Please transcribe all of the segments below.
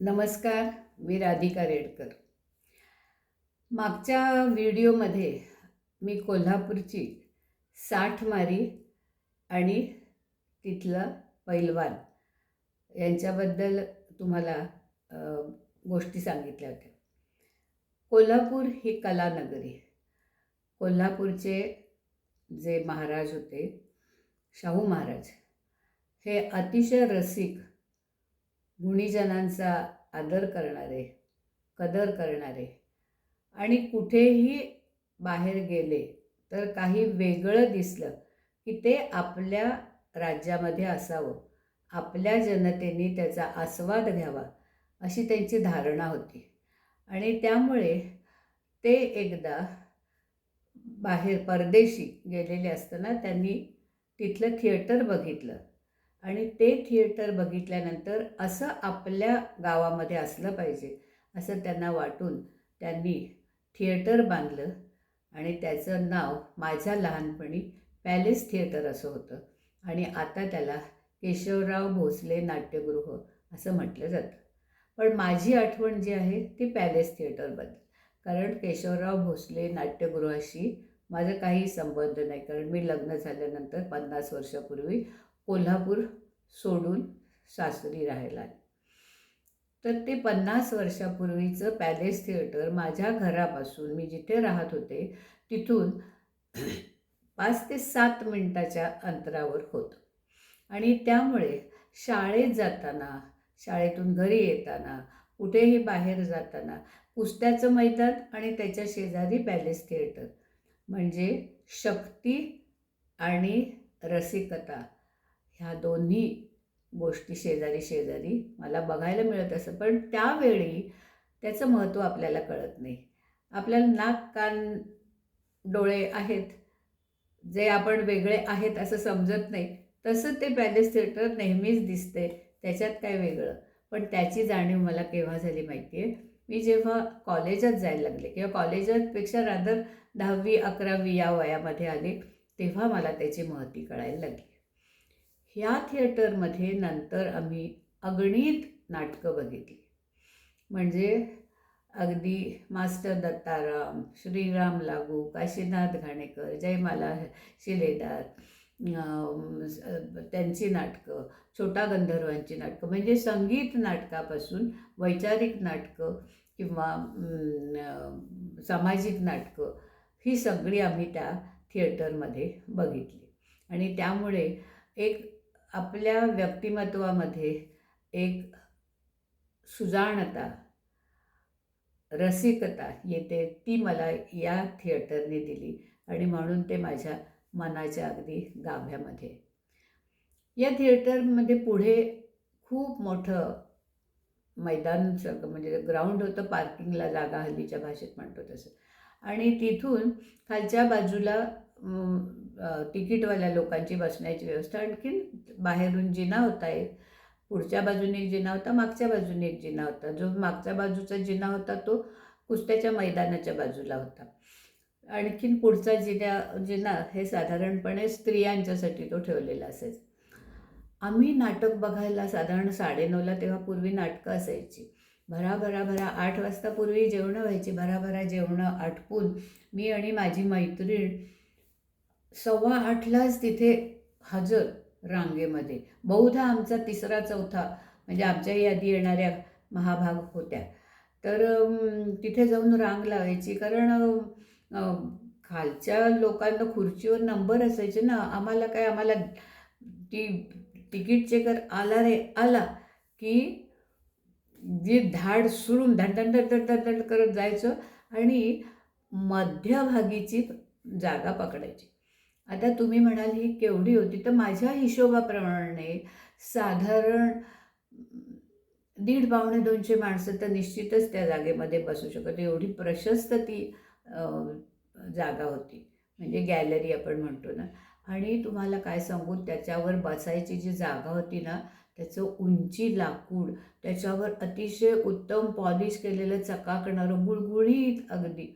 नमस्कार मी राधिका रेडकर. मागच्या व्हिडिओमध्ये मी कोल्हापूरची साठमारी आणि तिथला पैलवान यांच्याबद्दल तुम्हाला गोष्टी सांगितल्या होत्या. कोल्हापूर ही कलानगरी कोल्हापूरचे जे महाराज होते शाहू महाराज हे अतिशय रसिक गुणीजनांचा आदर करणारे कदर करणारे. आणि कुठेही बाहेर गेले तर काही वेगळं दिसलं की ते आपल्या राज्यामध्ये असावं. आपल्या जनतेने त्याचा आस्वाद घ्यावा अशी त्यांची धारणा होती. आणि त्यामुळे ते एकदा बाहेर परदेशी गेलेले असताना त्यांनी तिथलं थिएटर बघितलं. आणि ते थिएटर बघितल्यानंतर असं आपल्या गावामध्ये असलं पाहिजे असं त्यांना वाटून त्यांनी थिएटर बांधलं आणि त्याचं नाव माझ्या लहानपणी पॅलेस थिएटर असं होतं. आणि आता त्याला केशवराव भोसले नाट्यगृह असं म्हटलं जातं. पण माझी आठवण जी आहे ती पॅलेस थिएटरबद्दल कारण केशवराव भोसले नाट्यगृहाशी माझा काही संबंध नाही. कारण मी लग्न झाल्यानंतर पन्नास वर्षापूर्वी कोल्हापूर सोडून सासरी राहायला तर ते पन्नास वर्षापूर्वीचं पॅलेस थिएटर माझ्या घरापासून मी जिथे राहत होते तिथून पाच ते सात मिनटाच्या अंतरावर होतं. आणि त्यामुळे शाळेत जाताना शाळेतून घरी येताना कुठेही बाहेर जाताना कुस्त्याचं मैदान आणि त्याच्या शेजारी पॅलेस थिएटर म्हणजे शक्ती आणि रसिकता ह्या दोन्ही गोष्टी शेजारी शेजारी मला बघायला मिळत असं पण त्यावेळी त्याचं महत्त्व आपल्याला कळत नाही. आपल्याला नाक कान डोळे आहेत. जे आपण वेगळे आहेत असं समजत नाही. तसं ते पॅलेस थिएटर नेहमीच दिसते. त्याच्यात काय वेगळं? पण त्याची जाणीव मला केव्हा झाली माहिती आहे मी जेव्हा कॉलेजात जायला लागले किंवा कॉलेजातपेक्षा रादर दहावी अकरावी या वयामध्ये आले तेव्हा मला त्याची महती कळायला लागली. ह्या थिएटरमध्ये नंतर आम्ही अगणित नाटकं बघितली. म्हणजे अगदी मास्टर दत्ताराम श्रीराम लागू काशीनाथ घाणेकर जयमाला शिलेदार त्यांची नाटकं छोटा गंधर्वांची नाटकं म्हणजे संगीत नाटकापासून वैचारिक नाटकं किंवा सामाजिक नाटकं ही सगळी आम्ही त्या थिएटरमध्ये बघितली. आणि त्यामुळे एक आपल्या व्यक्तिमत्वामध्ये एक सुजाणता रसिकता येते ती मला या थिएटरने दिली आणि म्हणून ते माझ्या मनाच्या अगदी गाभ्यामध्ये. या थिएटरमध्ये पुढे खूप मोठं मैदान सगळं म्हणजे ग्राउंड होतं पार्किंगला जागा हल्लीच्या भाषेत म्हणतो तसं. आणि तिथून खालच्या बाजूला तिकीटवाल्या लोकांची बसण्याची व्यवस्था. आणखीन बाहेरून जिना होता एक पुढच्या बाजूने एक जिना होता मागच्या बाजूने एक जिना होता. जो मागच्या बाजूचा जिना होता तो कुस्त्याच्या मैदानाच्या बाजूला होता. आणखीन पुढचा जिना जिना हे साधारणपणे स्त्रियांच्यासाठी तो ठेवलेला असायचा आम्ही नाटक बघायला साधारण साडेनऊला तेव्हा पूर्वी नाटकं असायची. भराभराभरा भरा आठ वाजता पूर्वी जेवणं व्हायची. भराभरा जेवणं आटपून मी आणि माझी मैत्रीण सव्वा आठलाच तिथे हजर रांगेमध्ये. बहुधा आमचा तिसरा चौथा म्हणजे आमच्याही आधी येणाऱ्या महाभाग होत्या. तर तिथे जाऊन रांग लावायची. कारण खालच्या लोकांना खुर्चीवर नंबर असायचे ना आम्हाला काय आम्हाला ती तिकीट चेकर आला रे आला की जी धाड सुरून धड धडधड करत जायचं आणि मध्यभागीची जागा पकडायची. आता तुम्ही म्हणाल ही केवढी होती तर माझ्या हिशोबाप्रमाणे साधारण दीड पावणे दोनशे माणसं तर निश्चितच त्या जागेमध्ये बसू शकत. एवढी प्रशस्त ती जागा होती. म्हणजे गॅलरी आपण म्हणतो ना. आणि तुम्हाला काय सांगू त्याच्यावर बसायची जी जागा होती ना त्याचं उंची लाकूड त्याच्यावर अतिशय उत्तम पॉलिश केलेलं चकाकणारं गुळगुळीत अगदी.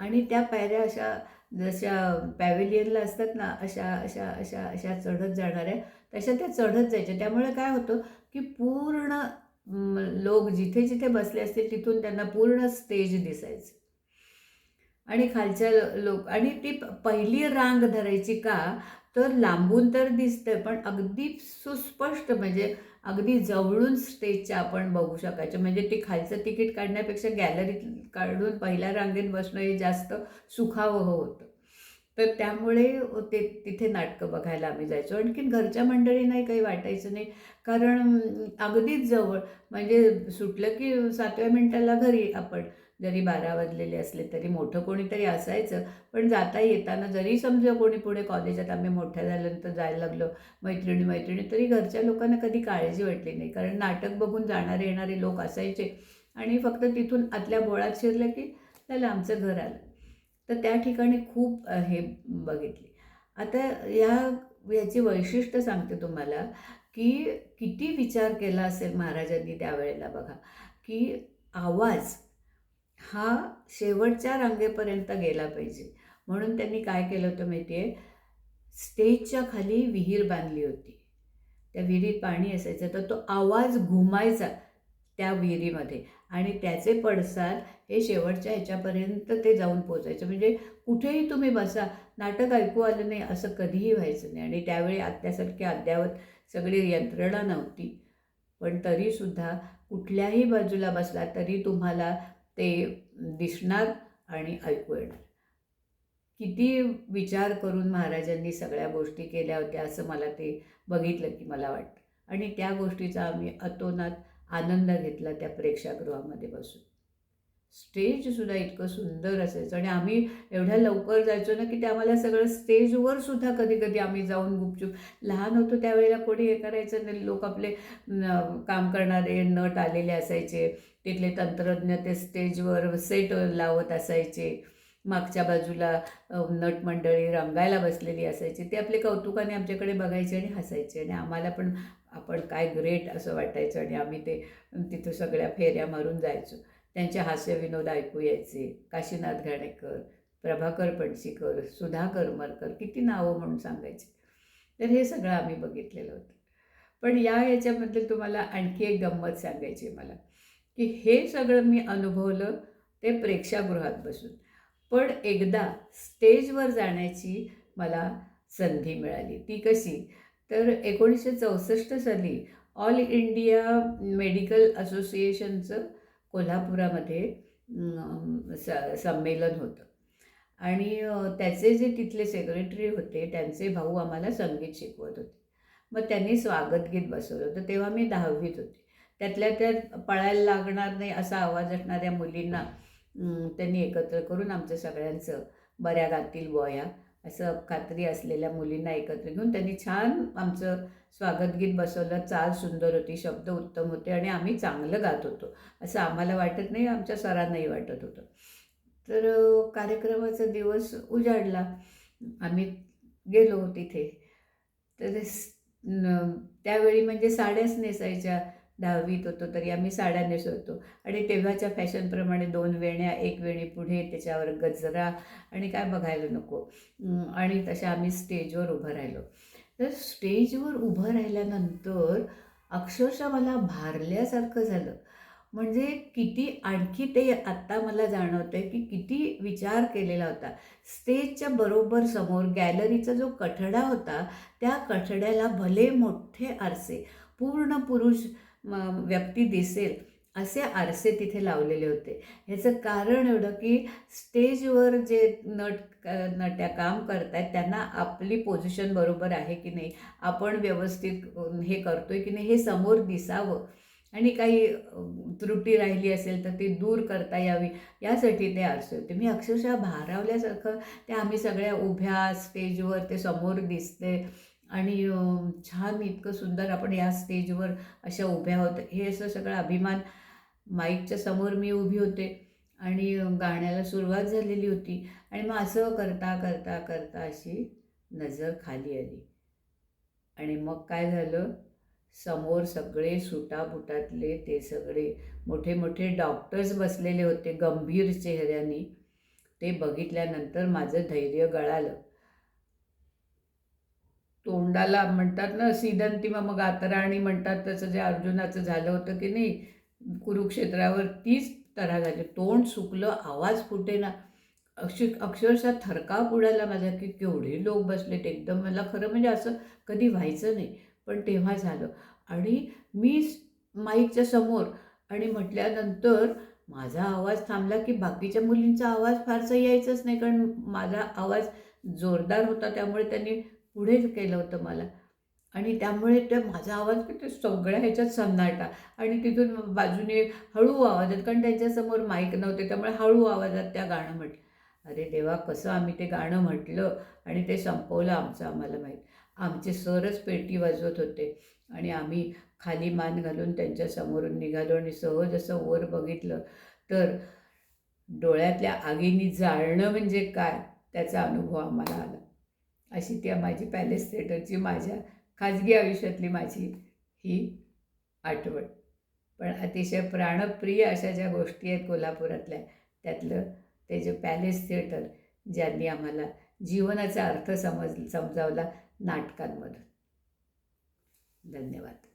आणि त्या पायऱ्या अशा जशा पॅव्हिलियनला असतात ना अशा अशा अशा अशा चढत जाणाऱ्या तशा त्या चढत जायच्या. त्यामुळे काय होतं की पूर्ण लोक जिथे जिथे बसले असतील तिथून त्यांना पूर्ण स्टेज दिसायचं. आणि खालच्या लोक आणि ती पहिली रांग धरायची का तर लांबून तर दिसतंय पण अगदी सुस्पष्ट म्हणजे अगदी जवळून स्टेजच्या आपण बघू शकायचं. म्हणजे ते खालचं तिकीट काढण्यापेक्षा गॅलरीत काढून पहिल्या रांगेत बसणं हे जास्त सुखावह होतं. तर त्यामुळे ते तिथे नाटकं बघायला आम्ही जायचो. आणखीन घरच्या मंडळींनाही काही वाटायचं नाही. कारण अगदीच जवळ. म्हणजे सुटलं की सातव्या मिनिटाला घरी आपण. जरी बारा वाजलेले असले तरी मोठं कोणीतरी असायचं. पण जाता येताना जरी समजा कोणी पुढे कॉलेजात आम्ही मोठ्या झाल्यानंतर जायला लागलो मैत्रिणी मैत्रिणी तरी घरच्या लोकांना कधी काळजी वाटली नाही. कारण नाटक बघून जाणारे येणारे लोक असायचे आणि फक्त तिथून आतल्या बोळात शिरलं की त्याला आमचं घर आलं. तर त्या ठिकाणी खूप हे बघितली. आता या याची वैशिष्ट्य सांगते तुम्हाला की किती विचार केला असेल महाराजांनी त्यावेळेला बघा की आवाज हा शेवटच्या रांगेपर्यंत गेला पाहिजे. म्हणून त्यांनी काय केलं होतं माहिती आहे स्टेजच्या खाली विहीर बांधली होती. त्या विहिरीत पाणी असायचं तर तो आवाज घुमायचा त्या विहिरीमध्ये. आणि त्याचे पडसाद हे शेवटच्या ह्याच्यापर्यंत ते जाऊन पोचायचं म्हणजे कुठेही तुम्ही बसा नाटक ऐकू आलं नाही असं कधीही व्हायचं नाही. आणि त्यावेळी आत्यासारखी अद्यावत सगळी यंत्रणा नव्हती. पण तरीसुद्धा कुठल्याही बाजूला बसला तरी तुम्हाला ते दिसणार आणि ऐकू येणार किती विचार करून महाराजांनी सगळ्या गोष्टी केल्या होत्या असं मला ते बघितलं की मला वाटतं. आणि त्या गोष्टीचा आम्ही अतोनात आनंद घेतला त्या प्रेक्षागृहामध्ये बसून. स्टेजसुद्धा इतकं सुंदर असायचं आणि आम्ही एवढ्या लवकर जायचो ना की ते आम्हाला सगळं स्टेजवर सुद्धा कधी कधी आम्ही जाऊन गुपचूप लहान होतो त्यावेळेला कोणी हे करायचं नाही लोक आपले काम करणारे नट आलेले असायचे तिथले तंत्रज्ञ ते स्टेजवर सेट लावत असायचे. मागच्या बाजूला नट मंडळी रंगायला बसलेली असायची. ते आपले कौतुकाने आमच्याकडे बघायचे आणि हसायचे आणि आम्हाला पण आपण काय ग्रेट असं वाटायचं आणि आम्ही ते तिथं सगळ्या फेऱ्या मारून जायचो. त्यांचे हास्यविनोद ऐकू यायचे. काशीनाथ घाणेकर प्रभाकर पणशीकर सुधाकर मरकर किती नावं म्हणून सांगायचे. तर हे सगळं आम्ही बघितलेलं होतं. पण या याच्याबद्दल तुम्हाला आणखी एक गंमत सांगायची मला. की हे सगळं मी अनुभवलं ते प्रेक्षागृहात बसून. पण एकदा स्टेजवर जाण्याची मला संधी मिळाली. ती कशी? तर एकोणीसशे चौसष्ट साली ऑल इंडिया मेडिकल असोसिएशनचं कोल्हापुरामध्ये स संमेलन होतं. आणि त्याचे जे तिथले सेक्रेटरी होते त्यांचे भाऊ आम्हाला संगीत शिकवत होते. मग त्यांनी स्वागतगीत बसवलं होतं. तेव्हा मी दहावीत होते. त्यातल्या त्यात पळायला लागणार नाही असा आवाज असणाऱ्या मुलींना त्यांनी एकत्र करून आमचं सगळ्यांचं बऱ्या गातील बोया असं खात्री असलेल्या मुलींना एकत्र घेऊन त्यांनी छान आमचं स्वागतगीत बसवलं. चाल सुंदर होती शब्द उत्तम होते आणि आम्ही चांगलं गात होतो असं आम्हाला वाटत नाही आमच्या सरांनाही वाटत होतं. तर कार्यक्रमाचा दिवस उजाडला. आम्ही गेलो तिथे. तर त्यावेळी म्हणजे साड्याच नेसायच्या. दहावीत होतो तरी आम्ही साड्या नेसवतो आणि तेव्हाच्या फॅशनप्रमाणे दोन वेण्या एक वेणी पुढे त्याच्यावर गजरा आणि काय बघायला नको. आणि तशा आम्ही स्टेजवर उभं राहिलो. तर स्टेजवर उभं राहिल्यानंतर अक्षरशः मला भारल्यासारखं झालं. म्हणजे किती आणखी ते आत्ता मला जाणवतं आहे की किती विचार केलेला होता. स्टेजच्या बरोबर समोर गॅलरीचा जो कठडा होता त्या कठड्याला भले मोठे आरसे पूर्ण पुरुष म, व्यक्ती दिसेल असे आरसे तिथे लावलेले होते. ह्याचं कारण एवढं की स्टेजवर जे नट नट्या काम करत आहेत त्यांना आपली पोझिशन बरोबर आहे की नाही आपण व्यवस्थित हे हे करतोय की नाही हे समोर दिसावं. आणि काही त्रुटी राहिली असेल तर ती दूर करता यावी यासाठी ते आरसे होते. मी अक्षरशः भारावल्यासारखं ते आम्ही सगळ्या उभ्या स्टेजवर ते समोर दिसते. आणि छान इतकं सुंदर आपण या स्टेजवर अशा उभ्या होत हे असं सगळं अभिमान माईकच्या समोर मी उभी होते आणि गाण्याला सुरुवात झालेली होती आणि मग असं करता करता करता अशी नजर खाली आली. आणि मग काय झालं? समोर सगळे सुटाबुटातले ते सगळे मोठे मोठे डॉक्टर्स बसलेले होते गंभीर चेहऱ्याने. ते बघितल्यानंतर माझं धैर्य गळालं. तोंडाला म्हणतात ना सीदंती मग गातराणी म्हणतात तसं जे अर्जुनाचं झालं होतं की नाही कुरुक्षेत्रावर तीच तऱ्हा झाली तोंड सुकलं आवाज फुटे ना. अक्ष अक्षरशः थरकाव उडाला माझा की केवढे लोक बसलेत एकदम मला खरं म्हणजे असं कधी व्हायचं नाही पण तेव्हा झालं. आणि मी माईकच्या समोर आणि म्हटल्यानंतर माझा आवाज थांबला की बाकीच्या मुलींचा आवाज फारसा यायचाच नाही कारण माझा आवाज जोरदार होता त्यामुळे त्यांनी पुढेच केलं होतं मला. आणि त्यामुळे ते माझा आवाज ते सगळ्या ह्याच्यात सन्नाटा आणि तिथून बाजूने हळू आवाजात कारण त्यांच्यासमोर माईक नव्हते त्यामुळे हळू आवाजात त्या गाणं म्हटलं. अरे देवा कसं आम्ही ते गाणं म्हटलं आणि ते संपवलं आमचं आम्हाला माहीत. आमचे सरच पेटी वाजवत होते आणि आम्ही खाली मान घालून त्यांच्यासमोरून निघालो आणि सहज असं वर बघितलं. तर डोळ्यातल्या आगीनी जाळणं म्हणजे काय? त्याचा अनुभव आम्हाला आला. अशी त्या माझी पॅलेस थिएटरची माझ्या खाजगी आयुष्यातली माझी ही आठवण. पण अतिशय प्राणप्रिय अशा ज्या गोष्टी आहेत कोल्हापुरातल्या त्यातलं ते जे पॅलेस थिएटर ज्यांनी आम्हाला जीवनाचा अर्थ समज समजावला नाटकांमधून. धन्यवाद.